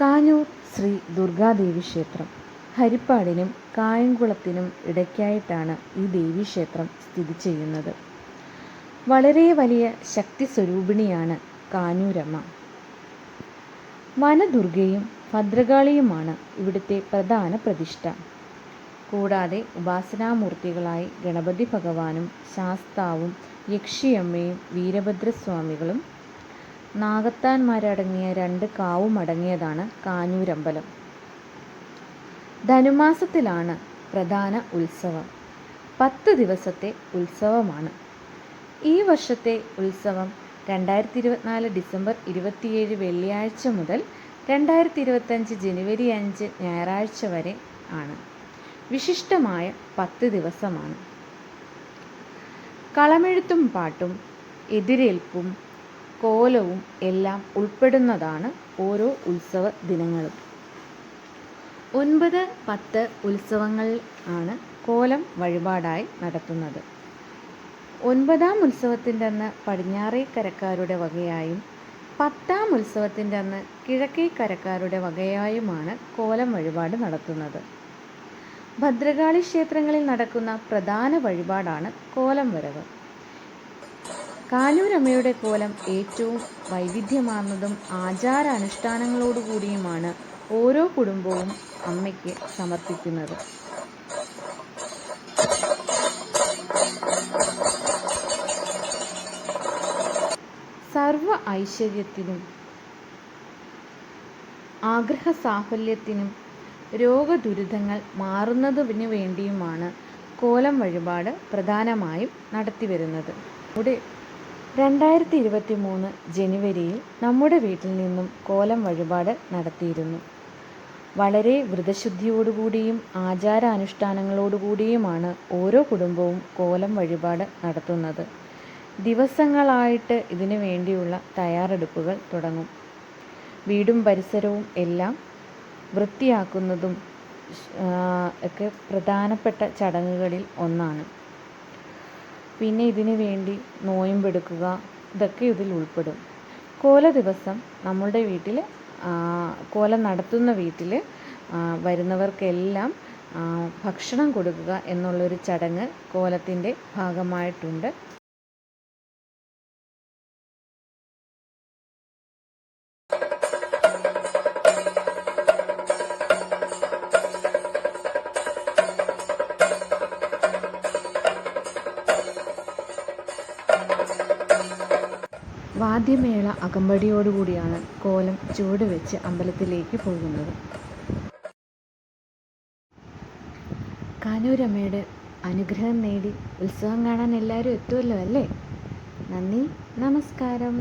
കാഞ്ഞൂർ ശ്രീ ദുർഗാദേവി ക്ഷേത്രം. ഹരിപ്പാടിനും കായംകുളത്തിനും ഇടയ്ക്കായിട്ടാണ് ഈ ദേവീക്ഷേത്രം സ്ഥിതി ചെയ്യുന്നത്. വളരെ വലിയ ശക്തി സ്വരൂപിണിയാണ് കാഞ്ഞൂരമ്മ. വനദുർഗയും ഭദ്രകാളിയുമാണ് ഇവിടുത്തെ പ്രധാന പ്രതിഷ്ഠ. കൂടാതെ ഉപാസനാമൂർത്തികളായി ഗണപതി ഭഗവാനും ശാസ്താവും യക്ഷിയമ്മയും വീരഭദ്രസ്വാമികളും നാഗത്താന്മാരടങ്ങിയ രണ്ട് കാവും അടങ്ങിയതാണ് കാഞ്ഞൂരമ്പലം. ധനുമാസത്തിലാണ് പ്രധാന ഉത്സവം. പത്ത് ദിവസത്തെ ഉത്സവമാണ്. ഈ വർഷത്തെ ഉത്സവം രണ്ടായിരത്തി ഇരുപത്തിനാല് ഡിസംബർ ഇരുപത്തിയേഴ് വെള്ളിയാഴ്ച മുതൽ രണ്ടായിരത്തി ഇരുപത്തഞ്ച് ജനുവരി അഞ്ച് ഞായറാഴ്ച വരെ ആണ്. വിശിഷ്ടമായ പത്ത് ദിവസമാണ്. കളമെഴുത്തും പാട്ടും എതിരേൽപ്പും കോലവും എല്ലാം ഉൾപ്പെടുന്നതാണ് ഓരോ ഉത്സവ ദിനങ്ങളും. ഒൻപത് പത്ത് ഉത്സവങ്ങൾ ആണ് കോലം വഴിപാടായി നടത്തുന്നത്. ഒൻപതാം ഉത്സവത്തിന്റെ അന്ന് പടിഞ്ഞാറേക്കരക്കാരുടെ വകയായും പത്താം ഉത്സവത്തിന്റെ അന്ന് കിഴക്കേക്കരക്കാരുടെ വകയായുമാണ് കോലം വഴിപാട് നടത്തുന്നത്. ഭദ്രകാളി ക്ഷേത്രങ്ങളിൽ നടക്കുന്ന പ്രധാന വഴിപാടാണ് കോലം വരവ്. കാഞ്ഞൂരമ്മയുടെ കോലം ഏറ്റവും വൈവിധ്യമാർന്നതും ആചാരാനുഷ്ഠാനങ്ങളോടുകൂടിയുമാണ് ഓരോ കുടുംബവും അമ്മയ്ക്ക് സമർപ്പിക്കുന്നത്. സർവ ഐശ്വര്യത്തിനും ആഗ്രഹ സാഫല്യത്തിനും രോഗദുരിതങ്ങൾ മാറുന്നതിനു വേണ്ടിയുമാണ് കോലം വഴിപാട് പ്രധാനമായും നടത്തിവരുന്നത്. ഇവിടെ രണ്ടായിരത്തി ഇരുപത്തി മൂന്ന് ജനുവരിയിൽ നമ്മുടെ വീട്ടിൽ നിന്നും കോലം വഴിപാട് നടത്തിയിരുന്നു. വളരെ വ്രതശുദ്ധിയോടുകൂടിയും ആചാരാനുഷ്ഠാനങ്ങളോടുകൂടിയുമാണ് ഓരോ കുടുംബവും കോലം വഴിപാട് നടത്തുന്നത്. ദിവസങ്ങളായിട്ട് ഇതിനു വേണ്ടിയുള്ള തയ്യാറെടുപ്പുകൾ തുടങ്ങും. വീടും പരിസരവും എല്ലാം വൃത്തിയാക്കുന്നതും ഒക്കെ പ്രധാനപ്പെട്ട ചടങ്ങുകളിൽ ഒന്നാണ്. പിന്നെ ഇതിനു വേണ്ടി നോയമ്പെടുക്കുക ഇതൊക്കെ ഇതിൽ ഉൾപ്പെടും. കോല ദിവസം നമ്മളുടെ വീട്ടിൽ കോലം നടത്തുന്ന വീട്ടിൽ വരുന്നവർക്കെല്ലാം ഭക്ഷണം കൊടുക്കുക എന്നുള്ളൊരു ചടങ്ങ് കോലത്തിന്റെ ഭാഗമായിട്ടുണ്ട്. വാദ്യമേള അകമ്പടിയോടുകൂടിയാണ് കോലം ചുവട് വെച്ച് അമ്പലത്തിലേക്ക് പോകുന്നത്. കാനൂരമ്മയുടെ അനുഗ്രഹം നേടി ഉത്സവം കാണാൻ എല്ലാവരും എത്തുമല്ലോ അല്ലേ? നന്ദി നമസ്കാരം.